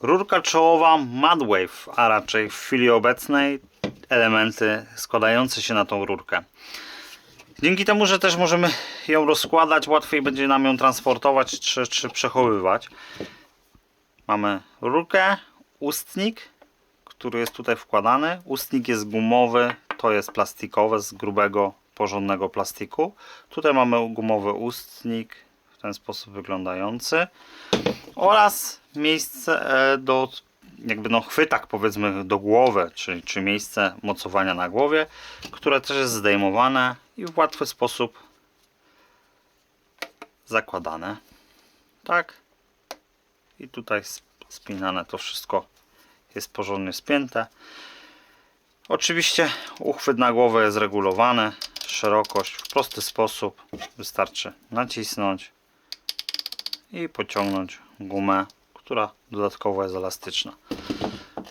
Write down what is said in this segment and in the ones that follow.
Rurka czołowa Madwave, a raczej w chwili obecnej elementy składające się na tą rurkę. Dzięki temu, że też możemy ją rozkładać, łatwiej będzie nam ją transportować czy, czy przechowywać. Mamy rurkę, ustnik, który jest tutaj wkładany. Ustnik jest gumowy, to jest plastikowe, z grubego, porządnego plastiku. Tutaj mamy gumowy ustnik, ten sposób wyglądający. Oraz miejsce e, do jakby no chwytak powiedzmy do głowy, czyli czy miejsce mocowania na głowie, które też jest zdejmowane i w łatwy sposób zakładane. Tak. I tutaj sp- spinane to wszystko jest porządnie spięte. Oczywiście uchwyt na głowę jest regulowany, szerokość w prosty sposób. Wystarczy nacisnąć i pociągnąć gumę, która dodatkowo jest elastyczna.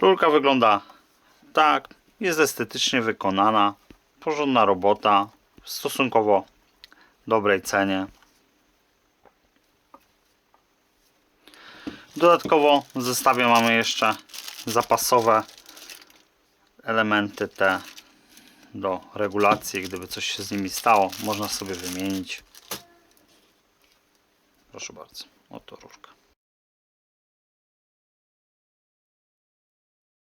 Rurka wygląda tak, jest estetycznie wykonana, porządna robota, w stosunkowo dobrej cenie. Dodatkowo w zestawie mamy jeszcze zapasowe elementy te do regulacji, gdyby coś się z nimi stało, można sobie wymienić. Proszę bardzo, oto rurka.